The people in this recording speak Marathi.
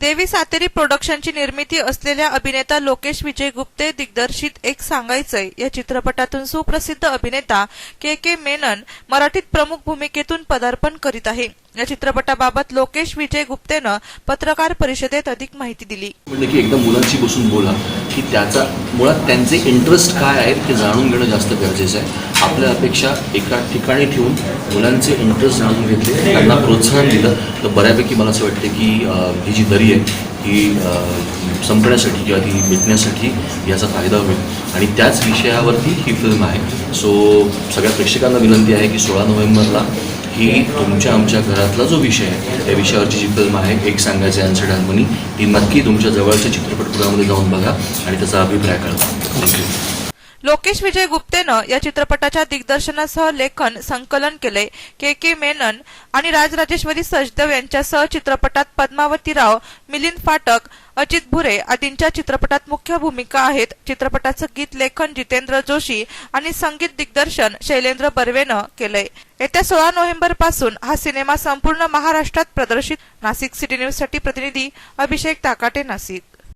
देवी सातेरी प्रोडक्शनची निर्मिती असलेल्या अभिनेता लोकेश विजय गुप्ते दिग्दर्शित एक सांगायचंय. या चित्रपटातून सुप्रसिद्ध अभिनेता के के मेनन मराठीत प्रमुख भूमिकेतून पदार्पण करीत आहे. या चित्रपटाबाबत लोकेश विजय गुप्तेनं पत्रकार परिषदेत अधिक माहिती दिली. एकदम मुलांशी बसून बोला. की त्याचा मुळात त्यांचे इंटरेस्ट काय आहेत ते जाणून घेणं जास्त गरजेचं आहे. आपल्या अपेक्षा एका ठिकाणी ठेवून मुलांचे इंटरेस्ट जाणून घेतले त्यांना प्रोत्साहन दिलं तर बऱ्यापैकी मला असं वाटतं की ही जी दरी आहे ही संपण्यासाठी किंवा ती मिटण्यासाठी याचा फायदा होईल. आणि त्याच विषयावरती ही फिल्म आहे. सो सगळ्या प्रेक्षकांना विनंती आहे की सोळा नोव्हेंबरला ही तुमच्या आमच्या घरातला जो विषय आहे त्या विषयावरची जी फिल्म आहे एक सांगायचे आन्सर हार्मोनी ती नक्की तुमच्या जवळच्या चित्रपटगृहामध्ये जाऊन बघा आणि त्याचा अभिप्राय कळवा. थँक्यू लोकेश विजय गुप्तेनं या चित्रपटाच्या दिग्दर्शनासह लेखन संकलन केले. के. के. मेनन आणि राजराजेश्वरी सचदेव यांच्यासह चित्रपटात पद्मावती राव मिलिंद फाटक अजित भुरे आदींच्या चित्रपटात मुख्य भूमिका आहेत. चित्रपटाचं गीत लेखन जितेंद्र जोशी आणि संगीत दिग्दर्शन शैलेंद्र बर्वेनं केलंय. येत्या सोळा नोव्हेंबरपासून हा सिनेमा संपूर्ण महाराष्ट्रात प्रदर्शित. नाशिक सिटी न्यूजसाठी प्रतिनिधी अभिषेक ताकाटे नाशिक.